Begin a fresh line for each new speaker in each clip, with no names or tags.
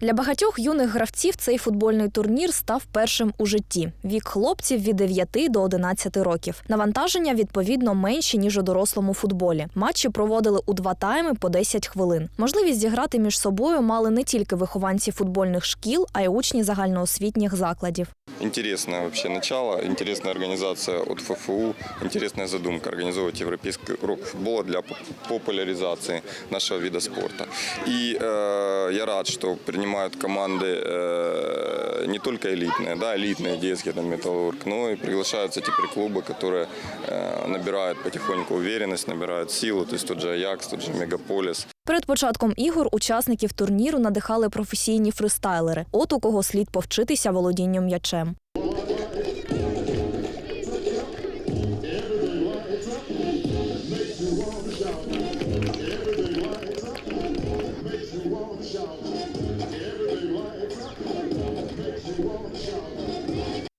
Для багатьох юних гравців цей футбольний турнір став першим у житті. Вік хлопців від 9 до 11 років. Навантаження відповідно менші ніж у дорослому футболі. Матчі проводили у два тайми по 10 хвилин. Можливість зіграти між собою мали не тільки вихованці футбольних шкіл, а й учні загальноосвітніх закладів.
Интересное вообще начало, интересная организация от ФФУ, интересная задумка организовывать европейский урок футбола для поп- популяризации нашего вида спорта. И э, я рад, что принимают команды э, не только элитные, да, элитные детские, там, металлург, но и приглашаются теперь клубы, которые э, набирают потихоньку уверенность, набирают силу, то есть тот же Аякс, тот же Мегаполис.
Перед початком ігор учасників турніру надихали професійні фристайлери. От у кого слід повчитися володінню м'ячем.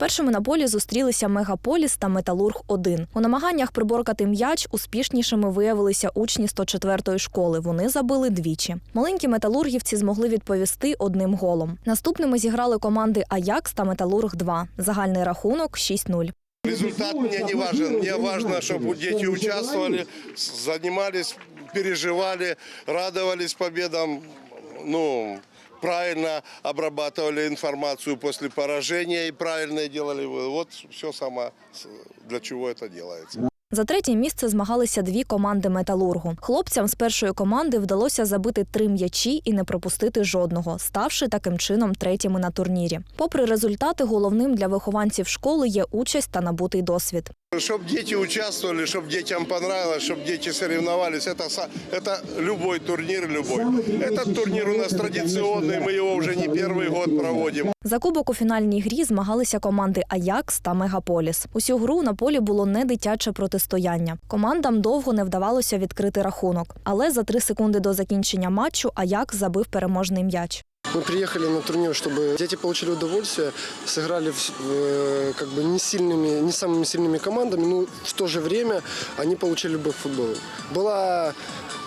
Першими на полі зустрілися Мегаполіс та Металург 1 У намаганнях приборкати м'яч успішнішими виявилися учні 104-ї школи. Вони забили двічі. Маленькі металургівці змогли відповісти одним голом. Наступними зіграли команди Аякс та Металург 2 Загальний рахунок 6-0.
Результат мне не важен. Мне важно, чтобы дети участвовали, занимались, переживали, радовались победам. Ну, правильно обрабатывали информацию после поражения и правильно делали. выводы. Вот все самое, с- для чего это делается.
За третє місце змагалися дві команди металургу. Хлопцям з першої команди вдалося забити три м'ячі і не пропустити жодного, ставши таким чином третіми на турнірі. Попри результати, головним для вихованців школи є участь та набутий досвід.
Чтобы дети участвовали, чтобы детям понравилось, чтобы дети соревновались, это, са- это любой турнир, любой. Этот турнир у нас традиционный, мы его уже не первый год проводим.
За кубок у фінальній грі змагалися команди Аякс та Мегаполіс. Усю гру на полі було не дитяче протистояння. Командам довго не вдавалося відкрити рахунок, але за три секунди до закінчення матчу Аякс забив переможний м'яч.
Мы приехали на турнир, чтобы дети получили удовольствие, сыграли в- э, как бы не сильными, не самыми сильными командами, но в то же время они получили любовь к футболу. Была,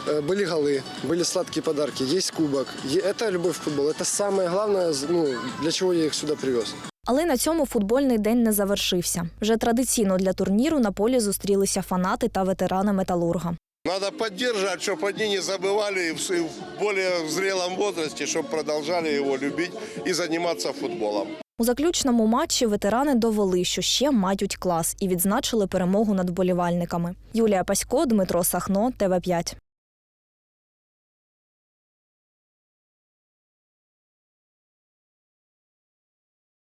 э, были голы, были сладкие подарки, есть кубок. Е- Это любовь к футболу. Это самое главное, ну, для чего я их сюда привез.
Але на цьому футбольний день не завершився. Вже традиційно для турніру на полі зустрілися фанати та ветерани металурга.
Надо поддерживать, чтобы они не забывали и в с- и в более зрелом возрасте, чтобы продолжали его любить и заниматься футболом.
У заключному матчі ветерани довели, що ще мають клас, і відзначили перемогу над вболівальниками. Юлія Пасько, Дмитро Сахно, ТВ 5